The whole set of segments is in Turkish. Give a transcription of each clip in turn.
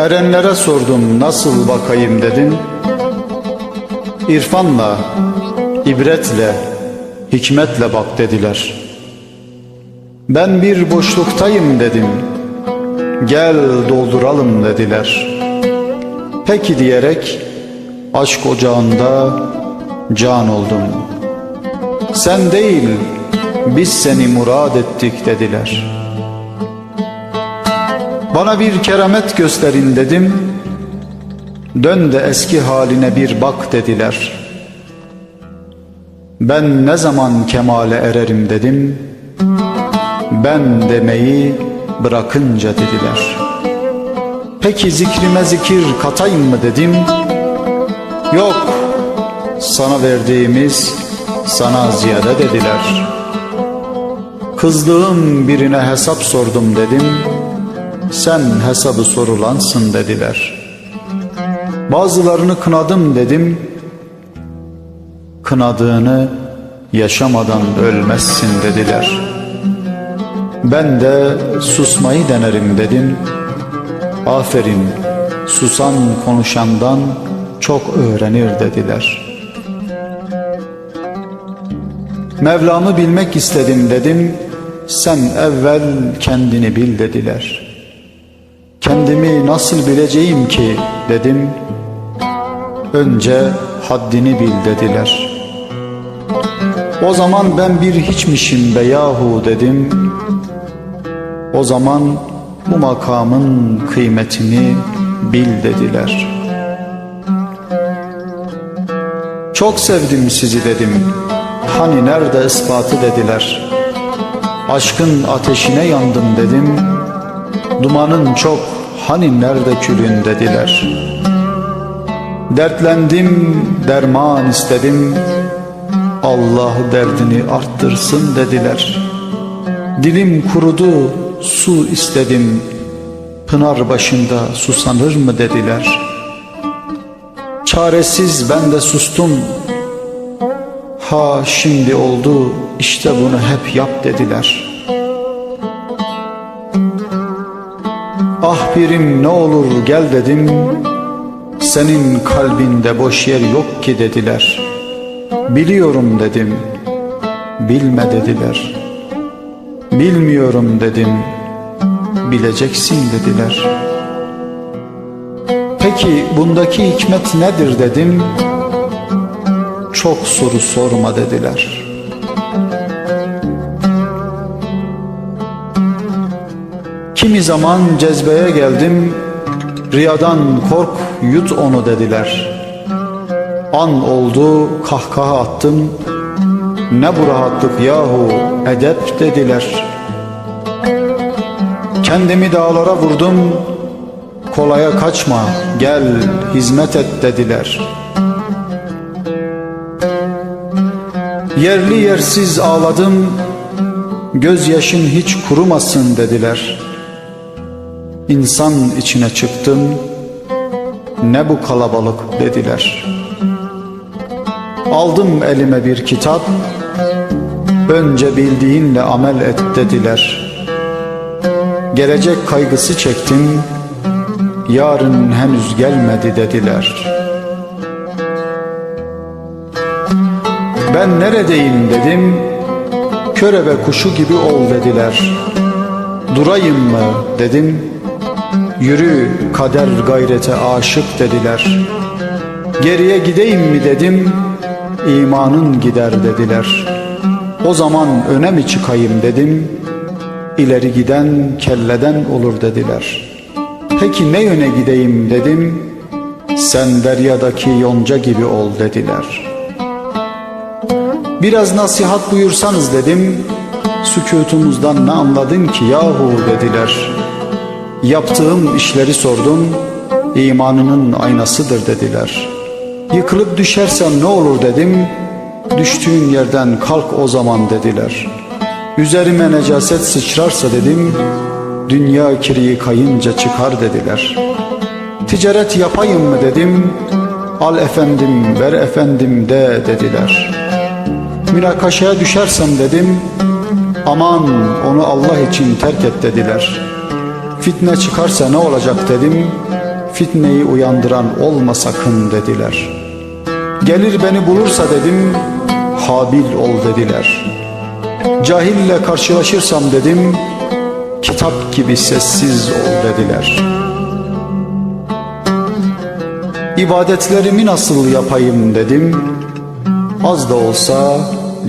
Erenlere sordum nasıl bakayım dedim. İrfanla, ibretle, hikmetle bak dediler. Ben bir boşluktayım dedim. Gel dolduralım dediler. Peki diyerek aşk ocağında can oldum. Sen değil biz seni murad ettik dediler. Bana bir keramet gösterin dedim. Dön de eski haline bir bak dediler. Ben ne zaman kemale ererim dedim. Ben demeyi bırakınca dediler. Peki zikrime zikir katayım mı dedim. Yok sana verdiğimiz sana ziyade dediler. Kızdığım birine hesap sordum dedim. Sen hesabı sorulansın dediler. Bazılarını kınadım dedim. Kınadığını yaşamadan ölmezsin dediler. Ben de susmayı denerim dedim. Aferin susan konuşandan çok öğrenir dediler. Mevlamı bilmek istedim dedim. Sen evvel kendini bil dediler. Kendimi nasıl bileceğim ki dedim. Önce haddini bil dediler. O zaman ben bir hiçmişim be yahu dedim. O zaman bu makamın kıymetini bil dediler. Çok sevdim sizi dedim. Hani nerede ispatı dediler. Aşkın ateşine yandım dedim. Dumanın çok hani nerede külün dediler. Dertlendim derman istedim. Allah derdini arttırsın dediler. Dilim kurudu su istedim. Pınar başında susanır mı dediler. Çaresiz ben de sustum. Ha şimdi oldu işte bunu hep yap dediler. Ah birim ne olur gel dedim. Senin kalbinde boş yer yok ki dediler. Biliyorum dedim. Bilme dediler. Bilmiyorum dedim. Bileceksin dediler. Peki bundaki hikmet nedir dedim. Çok soru sorma dediler. Kimi zaman cezbeye geldim, riyadan kork yut onu dediler. An oldu kahkaha attım, ne bu rahatlık yahu edep dediler. Kendimi dağlara vurdum, kolaya kaçma gel hizmet et dediler. Yerli yersiz ağladım, gözyaşın hiç kurumasın dediler. İnsan içine çıktım, ne bu kalabalık dediler. Aldım elime bir kitap, önce bildiğinle amel et dediler. Gelecek kaygısı çektim, yarın henüz gelmedi dediler. Ben neredeyim dedim, körebe kuşu gibi ol dediler. Durayım mı dedim, yürü kader gayrete aşık dediler. Geriye gideyim mi dedim, imanın gider dediler. O zaman öne mi çıkayım dedim, ileri giden kelleden olur dediler. Peki ne yöne gideyim dedim, sen deryadaki yonca gibi ol dediler.'' Biraz nasihat buyursanız dedim Sükutumuzdan ne anladın ki yahu dediler Yaptığım işleri sordum imanının aynasıdır dediler. Yıkılıp düşersem ne olur dedim Düştüğün yerden kalk o zaman dediler. Üzerime necaset sıçrarsa dedim Dünya kiri kayınca çıkar dediler. Ticaret yapayım mı dedim Al efendim ver efendim de dediler. Münakaşaya düşersem dedim Aman onu Allah için terk et dediler Fitne çıkarsa ne olacak dedim fitneyi uyandıran olma sakın dediler. Gelir beni bulursa dedim, Habil ol dediler. Cahille karşılaşırsam dedim, kitap gibi sessiz ol dediler. İbadetlerimi nasıl yapayım dedim, az da olsa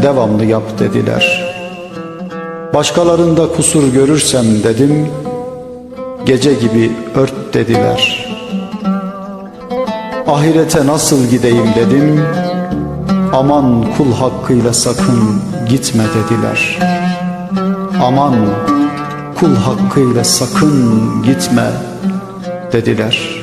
devamlı yap dediler. Başkalarında kusur görürsem dedim, gece gibi ört dediler. Ahirete nasıl gideyim dedim, aman kul hakkıyla sakın gitme dediler. Aman kul hakkıyla sakın gitme dediler.''